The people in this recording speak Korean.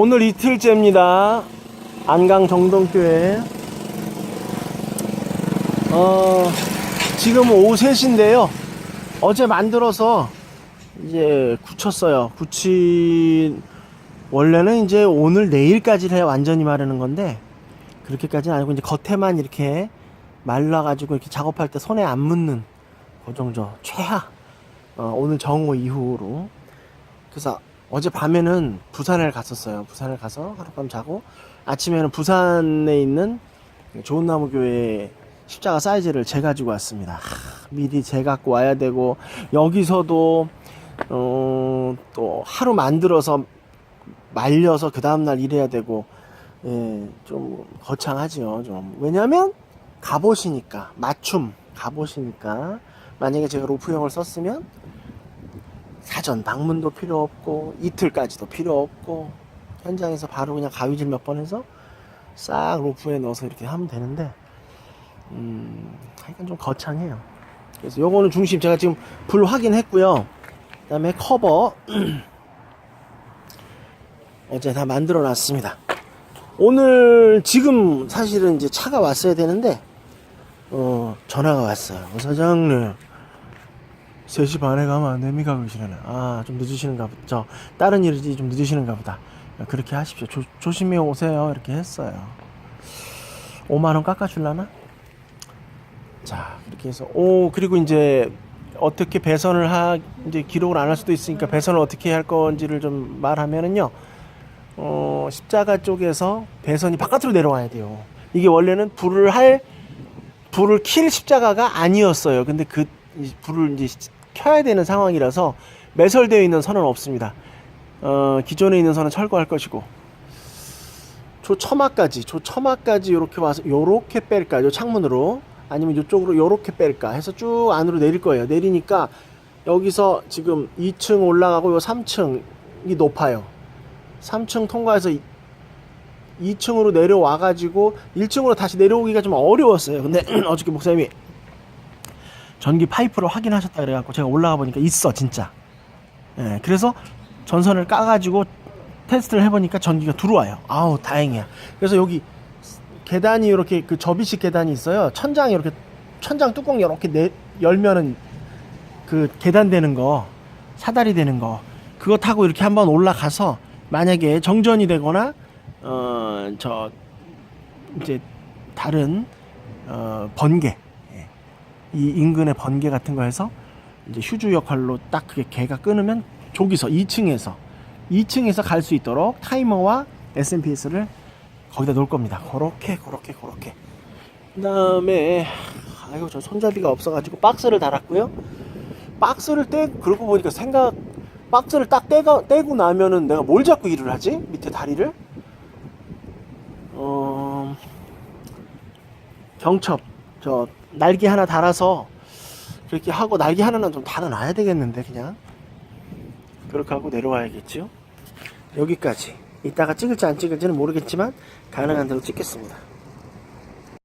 오늘 이틀째입니다. 안강 정동교회. 어, 지금 오후 3시인데요. 어제 만들어서 이제 굳혔어요. 굳힌, 원래는 이제 오늘 내일까지 해 완전히 마르는 건데, 그렇게까지는 아니고 이제 겉에만 이렇게 말라가지고 이렇게 작업할 때 손에 안 묻는 그 정도. 최하. 어, 오늘 정오 이후로. 그래서 어제 밤에는 부산을 갔었어요. 부산을 가서 하룻밤 자고 아침에는 부산에 있는 좋은 나무 교회 십자가 사이즈를 재 가지고 왔습니다. 하, 미리 재 갖고 와야 되고 여기서도 어, 또 하루 만들어서 말려서 그 다음 날 일해야 되고 예, 좀 거창하지요. 좀 왜냐하면 갑옷이니까 맞춤 갑옷이니까 만약에 제가 로프 형을 썼으면 사전 방문도 필요 없고 이틀까지도 필요 없고 현장에서 바로 그냥 가위질 몇 번 해서 싹 로프에 넣어서 이렇게 하면 되는데 음 하여간 좀 거창해요. 그래서 요거는 중심 제가 지금 불 확인했고요. 그 다음에 커버. 어제 다 만들어 놨습니다. 오늘 지금 사실은 이제 차가 왔어야 되는데 어 전화가 왔어요. 어, 사장님 3시 반에 가면 안 됩니까? 그러시려네. 아, 좀 늦으시는가. 저, 다른 일이지 좀 늦으시는가 보다. 그렇게 하십시오. 조, 조심히 오세요. 이렇게 했어요. 5만원 깎아줄라나? 자, 이렇게 해서. 오, 그리고 이제 어떻게 배선을 하, 이제 기록을 안 할 수도 있으니까 배선을 어떻게 할 건지를 좀 말하면은요. 어, 십자가 쪽에서 배선이 바깥으로 내려와야 돼요. 이게 원래는 불을 할, 불을 킬 십자가가 아니었어요. 근데 그, 이 불을 이제 켜야 되는 상황이라서 매설되어 있는 선은 없습니다. 어, 기존에 있는 선은 철거할 것이고 저 처마까지 저 처마까지 이렇게 와서 요렇게 뺄까 요 창문으로 아니면 이쪽으로 요렇게 뺄까 해서 쭉 안으로 내릴 거예요. 내리니까 여기서 지금 2층 올라가고 요 3층이 높아요. 3층 통과해서 2층으로 내려와 가지고 1층으로 다시 내려오기가 좀 어려웠어요. 근데 어저께 목사님이 전기 파이프를 확인하셨다 그래갖고 제가 올라가 보니까 있어 진짜. 예, 그래서 전선을 까가지고 테스트를 해보니까 전기가 들어와요. 아우 다행이야. 그래서 여기 계단이 이렇게 그 접이식 계단이 있어요. 천장이 이렇게 천장 뚜껑 이렇게 내, 열면은 그 계단 되는 거 사다리 되는 거 그거 타고 이렇게 한번 올라가서 만약에 정전이 되거나 어 저 이제 다른 어 번개 이 인근의 번개 같은 거 해서 이제 휴주 역할로 딱 그게 개가 끊으면 저기서 2층에서 2층에서 갈 수 있도록 타이머와 SMPS를 거기다 놓을 겁니다. 그렇게 그렇게 그렇게. 그다음에 아이고 저 손잡이가 없어가지고 박스를 달았고요. 박스를 떼 그러고 보니까 생각 박스를 딱 떼가 떼고 나면은 내가 뭘 잡고 일을 하지? 밑에 다리를 어 경첩 저 날개 하나 달아서 그렇게 하고 날개 하나는 좀 달아놔야 되겠는데 그냥. 그렇게 하고 내려와야겠죠 여기까지. 이따가 찍을지 안 찍을지는 모르겠지만 가능한 대로 찍겠습니다